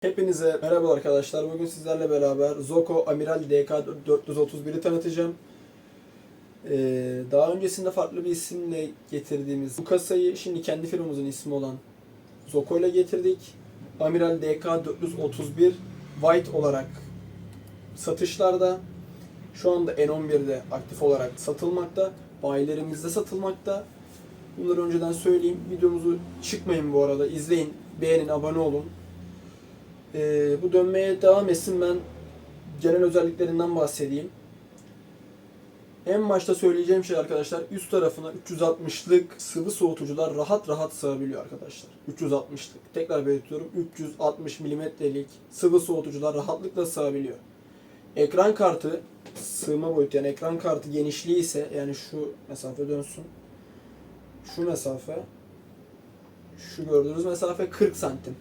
Hepinize merhaba arkadaşlar. Bugün sizlerle beraber Zoko Amiral DK431'i tanıtacağım. Ee, daha öncesinde farklı bir isimle getirdiğimiz bu kasayı şimdi kendi firmamızın ismi olan Zoko ile getirdik. Amiral DK431 White olarak satışlarda. Şu anda N11'de aktif olarak satılmakta. Bayilerimizde satılmakta. Bunları önceden söyleyeyim. Videomuzu çıkmayın bu arada. izleyin, beğenin, abone olun. Ee, bu dönmeye devam etsin ben genel özelliklerinden bahsedeyim. En başta söyleyeceğim şey arkadaşlar üst tarafına 360'lık sıvı soğutucular rahat rahat sığabiliyor arkadaşlar. 360'lık. Tekrar belirtiyorum 360 milimetrelik sıvı soğutucular rahatlıkla sığabiliyor. Ekran kartı sığma boyutu yani ekran kartı genişliği ise yani şu mesafe dönsün. Şu mesafe şu gördüğünüz mesafe 40 santim.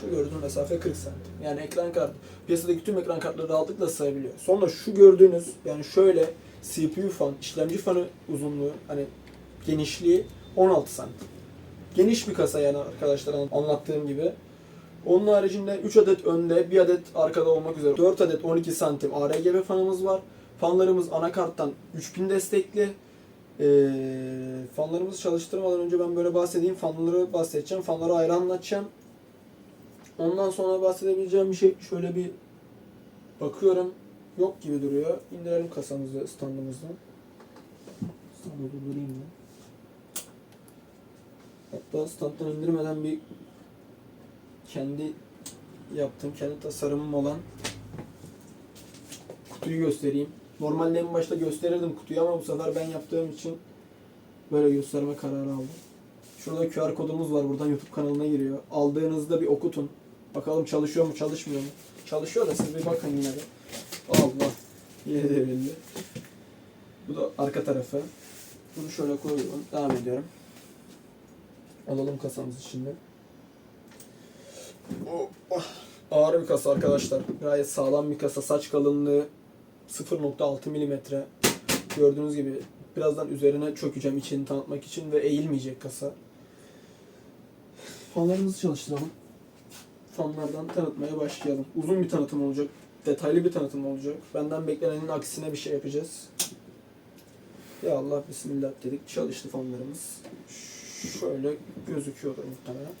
Şu gördüğünüz mesafe 40 santim. Yani ekran kartı, piyasadaki tüm ekran kartları rahatlıkla sığabiliyor. Sonra şu gördüğünüz, yani şöyle CPU fan, işlemci fanı uzunluğu, hani genişliği 16 santim. Geniş bir kasa yani arkadaşlar anlattığım gibi. Onun haricinde 3 adet önde, 1 adet arkada olmak üzere 4 adet 12 santim ARGB fanımız var. Fanlarımız anakarttan 3000 destekli. Ee, fanlarımızı çalıştırmadan önce ben böyle bahsedeyim. Fanları bahsedeceğim. Fanları ayrı anlatacağım. Ondan sonra bahsedebileceğim bir şey şöyle bir bakıyorum. Yok gibi duruyor. İndirelim kasamızı standımızdan. Standı durdurayım mı? Hatta standdan indirmeden bir kendi yaptığım, kendi tasarımım olan kutuyu göstereyim. Normalde en başta gösterirdim kutuyu ama bu sefer ben yaptığım için böyle gösterme kararı aldım. Şurada QR kodumuz var. Buradan YouTube kanalına giriyor. Aldığınızda bir okutun. Bakalım çalışıyor mu çalışmıyor mu? Çalışıyor da siz bir bakın yine de. Allah. Yeri de belli. Bu da arka tarafı. Bunu şöyle koyuyorum. Devam ediyorum. Alalım kasamızı şimdi. Oh, Ağır bir kasa arkadaşlar. Gayet sağlam bir kasa. Saç kalınlığı 0.6 milimetre. Gördüğünüz gibi birazdan üzerine çökeceğim içini tanıtmak için ve eğilmeyecek kasa. Fanlarımızı çalıştıralım. Fanlardan tanıtmaya başlayalım. Uzun bir tanıtım olacak. Detaylı bir tanıtım olacak. Benden beklenenin aksine bir şey yapacağız. Ya Allah bismillah dedik. Çalıştı fanlarımız. Şöyle gözüküyordur muhtemelen.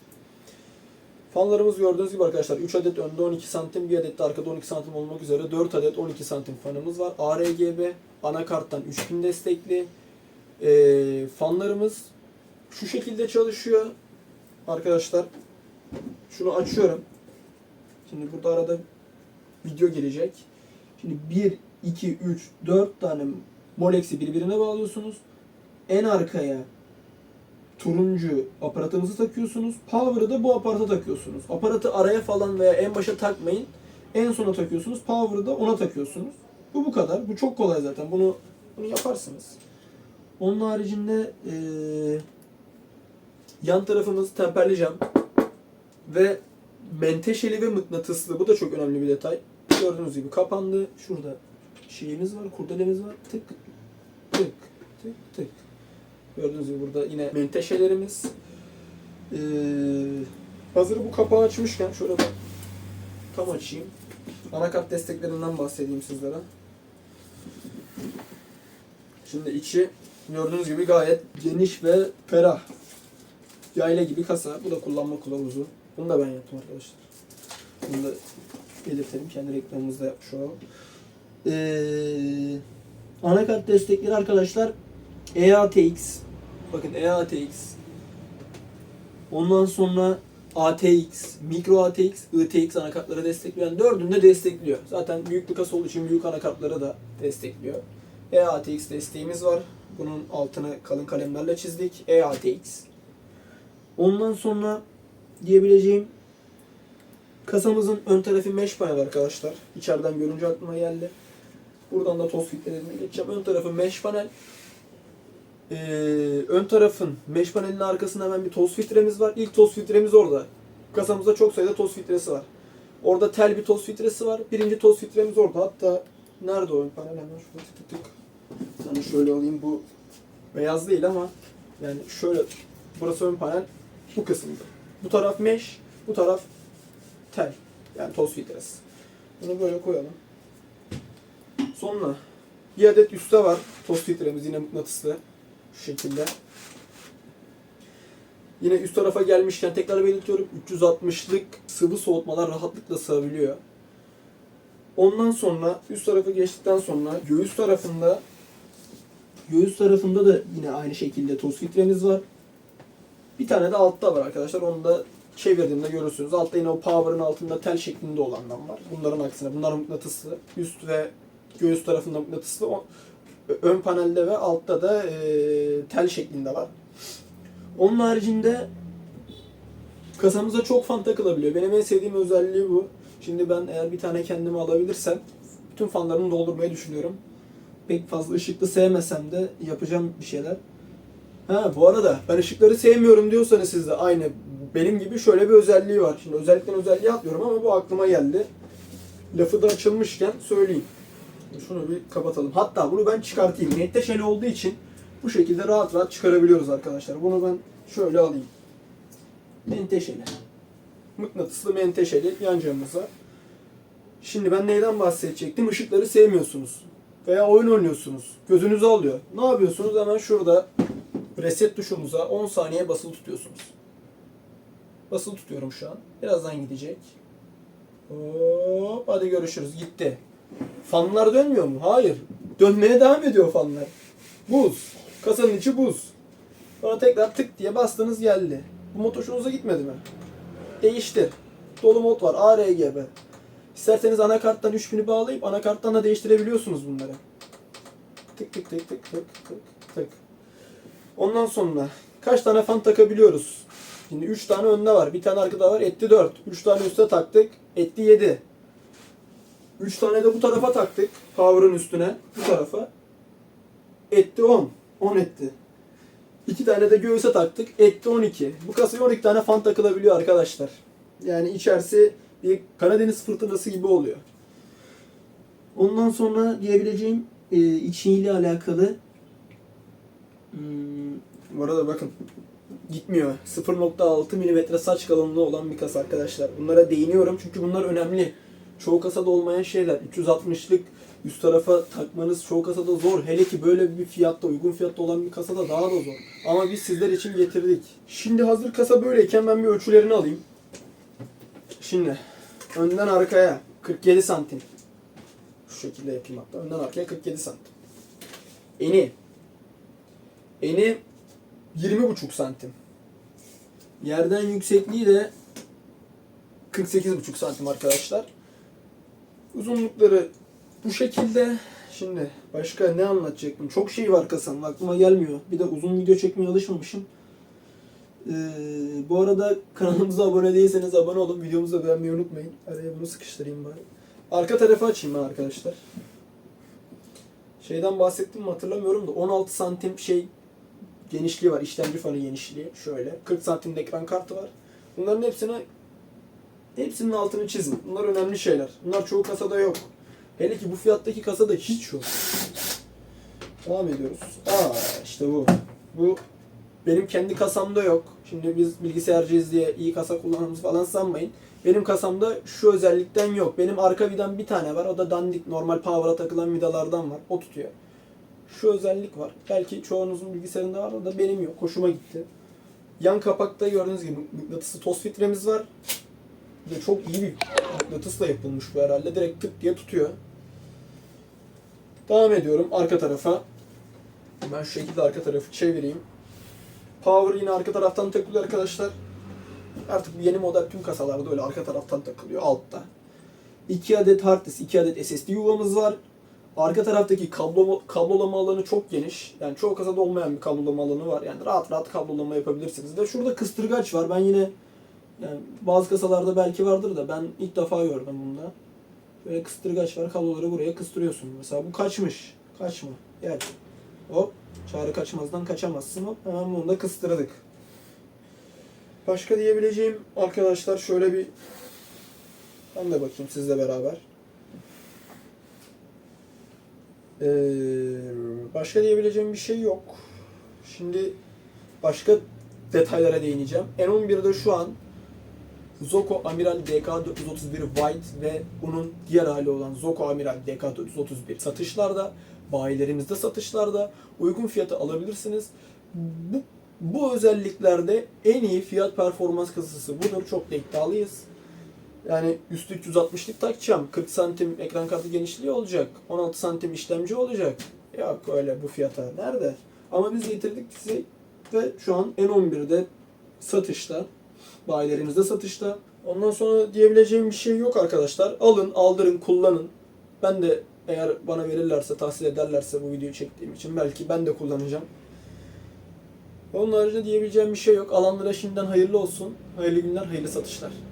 Fanlarımız gördüğünüz gibi arkadaşlar 3 adet önde 12 santim, 1 adet de arkada 12 santim olmak üzere 4 adet 12 santim fanımız var. ARGB anakarttan 3000 destekli. Ee, fanlarımız şu şekilde çalışıyor. Arkadaşlar şunu açıyorum. Şimdi burada arada video gelecek. Şimdi 1, 2, 3, 4 tane Molex'i birbirine bağlıyorsunuz. En arkaya turuncu aparatımızı takıyorsunuz. Power'ı da bu aparata takıyorsunuz. Aparatı araya falan veya en başa takmayın. En sona takıyorsunuz. Power'ı da ona takıyorsunuz. Bu bu kadar. Bu çok kolay zaten. Bunu bunu yaparsınız. Onun haricinde eee, yan tarafımız temperli cam ve menteşeli ve mıknatıslı. Bu da çok önemli bir detay. Gördüğünüz gibi kapandı. Şurada şeyimiz var, kurdelemiz var. Tık tık tık tık. Gördüğünüz gibi burada yine menteşelerimiz. Ee, hazır bu kapağı açmışken şöyle bak tam açayım. Anakart desteklerinden bahsedeyim sizlere. Şimdi içi gördüğünüz gibi gayet geniş ve ferah. Yayla gibi kasa. Bu da kullanma kılavuzu. Bunu da ben yaptım arkadaşlar. Bunu da belirtelim. Kendi reklamımızda yapmış olalım. Ee, anakart destekleri arkadaşlar EATX bakın EATX ondan sonra ATX, Micro ATX, ITX anakartları destekleyen dördünü de destekliyor. Zaten büyük bir kasa olduğu için büyük anakartları da destekliyor. EATX desteğimiz var. Bunun altını kalın kalemlerle çizdik. EATX. Ondan sonra diyebileceğim kasamızın ön tarafı mesh panel arkadaşlar. İçeriden görünce aklıma geldi. Buradan da toz filtrelerine geçeceğim. Ön tarafı mesh panel. Ee, ön tarafın mesh panelinin arkasında hemen bir toz filtremiz var. İlk toz filtremiz orada. Kasamızda çok sayıda toz filtresi var. Orada tel bir toz filtresi var. Birinci toz filtremiz orada. Hatta nerede o ön panel? Hemen şurada tık tık. Yani şöyle alayım. Bu beyaz değil ama yani şöyle burası ön panel bu kısımda. Bu taraf mesh, bu taraf tel. Yani toz filtresi. Bunu böyle koyalım. Sonra bir adet üstte var. Toz filtremiz yine mıknatıslı. Şu şekilde. Yine üst tarafa gelmişken tekrar belirtiyorum 360'lık sıvı soğutmalar rahatlıkla sığabiliyor. Ondan sonra üst tarafa geçtikten sonra göğüs tarafında göğüs tarafında da yine aynı şekilde toz filtremiz var. Bir tane de altta var arkadaşlar. Onu da çevirdiğimde görürsünüz. Altta yine o power'ın altında tel şeklinde olandan var. Bunların aksine bunlar mıknatıslı. Üst ve göğüs tarafında mıknatıslı. Ön panelde ve altta da e, tel şeklinde var. Onun haricinde kasamıza çok fan takılabiliyor. Benim en sevdiğim özelliği bu. Şimdi ben eğer bir tane kendime alabilirsem bütün fanlarımı doldurmayı düşünüyorum. Pek fazla ışıklı sevmesem de yapacağım bir şeyler. Ha bu arada ben ışıkları sevmiyorum diyorsanız siz de aynı benim gibi şöyle bir özelliği var. Şimdi özellikten özelliği atmıyorum ama bu aklıma geldi. Lafı da açılmışken söyleyeyim. Şunu bir kapatalım. Hatta bunu ben çıkartayım. Netteşeli olduğu için bu şekilde rahat rahat çıkarabiliyoruz arkadaşlar. Bunu ben şöyle alayım. Menteşeli. Mıknatıslı menteşeli yan camımıza. Şimdi ben neyden bahsedecektim? Işıkları sevmiyorsunuz. Veya oyun oynuyorsunuz. Gözünüzü alıyor. Ne yapıyorsunuz? Hemen şurada reset tuşumuza 10 saniye basılı tutuyorsunuz. Basılı tutuyorum şu an. Birazdan gidecek. Hop, hadi görüşürüz. Gitti. Fanlar dönmüyor mu? Hayır. Dönmeye devam ediyor fanlar. Buz. Kasanın içi buz. Sonra tekrar tık diye bastınız geldi. Bu mod hoşunuza gitmedi mi? Değiştir. Dolu mod var. ARGB. İsterseniz anakarttan 3000'i bağlayıp anakarttan da değiştirebiliyorsunuz bunları. Tık tık tık tık tık tık tık. Ondan sonra kaç tane fan takabiliyoruz? Şimdi 3 tane önde var. Bir tane arkada var. Etti 4. 3 tane üstte taktık. Etti 7. 3 tane de bu tarafa taktık. Power'ın üstüne. Bu tarafa. Etti 10. 10 etti. 2 tane de göğüse taktık. Etti 12. Bu kasaya 12 tane fan takılabiliyor arkadaşlar. Yani içerisi bir Karadeniz fırtınası gibi oluyor. Ondan sonra diyebileceğim e, içiyle alakalı hmm, bu arada bakın gitmiyor. 0.6 mm saç kalınlığı olan bir kasa arkadaşlar. Bunlara değiniyorum çünkü bunlar önemli. Çoğu kasada olmayan şeyler. 360'lık üst tarafa takmanız çoğu kasada zor. Hele ki böyle bir fiyatta, uygun fiyatta olan bir kasada daha da zor. Ama biz sizler için getirdik. Şimdi hazır kasa böyleyken ben bir ölçülerini alayım. Şimdi önden arkaya 47 santim. Şu şekilde yapayım hatta. Önden arkaya 47 santim. Eni. Eni 20,5 santim. Yerden yüksekliği de 48,5 santim arkadaşlar. Uzunlukları bu şekilde. Şimdi başka ne anlatacaktım? Çok şey var kasanın aklıma gelmiyor. Bir de uzun video çekmeye alışmamışım. Ee, bu arada kanalımıza abone değilseniz abone olun. Videomuzu da beğenmeyi unutmayın. Araya bunu sıkıştırayım bari. Arka tarafı açayım ben arkadaşlar. Şeyden bahsettim mi hatırlamıyorum da 16 santim şey genişliği var. İşlemci fanı genişliği. Şöyle. 40 santimde ekran kartı var. Bunların hepsine hepsinin altını çizin. Bunlar önemli şeyler. Bunlar çoğu kasada yok. Hele ki bu fiyattaki kasada hiç yok. Devam ediyoruz. Aa işte bu. Bu benim kendi kasamda yok. Şimdi biz bilgisayarcıyız diye iyi kasa kullanmamız falan sanmayın. Benim kasamda şu özellikten yok. Benim arka vidam bir tane var. O da dandik normal power'a takılan vidalardan var. O tutuyor. Şu özellik var. Belki çoğunuzun bilgisayarında var. Da benim yok. Hoşuma gitti. Yan kapakta gördüğünüz gibi mıknatıslı toz filtremiz var. De çok iyi bir mıknatısla yapılmış bu herhalde. Direkt tık diye tutuyor. Devam ediyorum arka tarafa. Ben şu şekilde arka tarafı çevireyim. Power yine arka taraftan takılıyor arkadaşlar. Artık yeni model tüm kasalarda öyle arka taraftan takılıyor altta. 2 adet hard disk, 2 adet SSD yuvamız var. Arka taraftaki kablo, kablolama alanı çok geniş. Yani çoğu kasada olmayan bir kablolama alanı var. Yani rahat rahat kablolama yapabilirsiniz. Ve şurada kıstırgaç var. Ben yine yani bazı kasalarda belki vardır da ben ilk defa gördüm bunda. Böyle kıstırgaç var. Kabloları buraya kıstırıyorsun. Mesela bu kaçmış. Kaçma. Gel. Hop. Çağrı kaçmazdan kaçamazsın. Hop. Hemen bunu da kıstırdık. Başka diyebileceğim arkadaşlar şöyle bir ben de bakayım sizle beraber. Ee, başka diyebileceğim bir şey yok. Şimdi başka detaylara değineceğim. N11'de şu an Zoco Amiral DK431 White ve bunun diğer hali olan Zoco Amiral DK431 satışlarda, bayilerimizde satışlarda uygun fiyata alabilirsiniz. Bu, bu özelliklerde en iyi fiyat performans kasası budur. Çok da iddialıyız. Yani üstü 360'lık takacağım. 40 santim ekran kartı genişliği olacak. 16 santim işlemci olacak. Yok öyle bu fiyata. Nerede? Ama biz getirdik size ve şu an N11'de satışta. Bayilerimizde satışta. Ondan sonra diyebileceğim bir şey yok arkadaşlar. Alın, aldırın, kullanın. Ben de eğer bana verirlerse, tahsil ederlerse bu videoyu çektiğim için belki ben de kullanacağım. Onun haricinde diyebileceğim bir şey yok. Alanlara şimdiden hayırlı olsun. Hayırlı günler, hayırlı satışlar.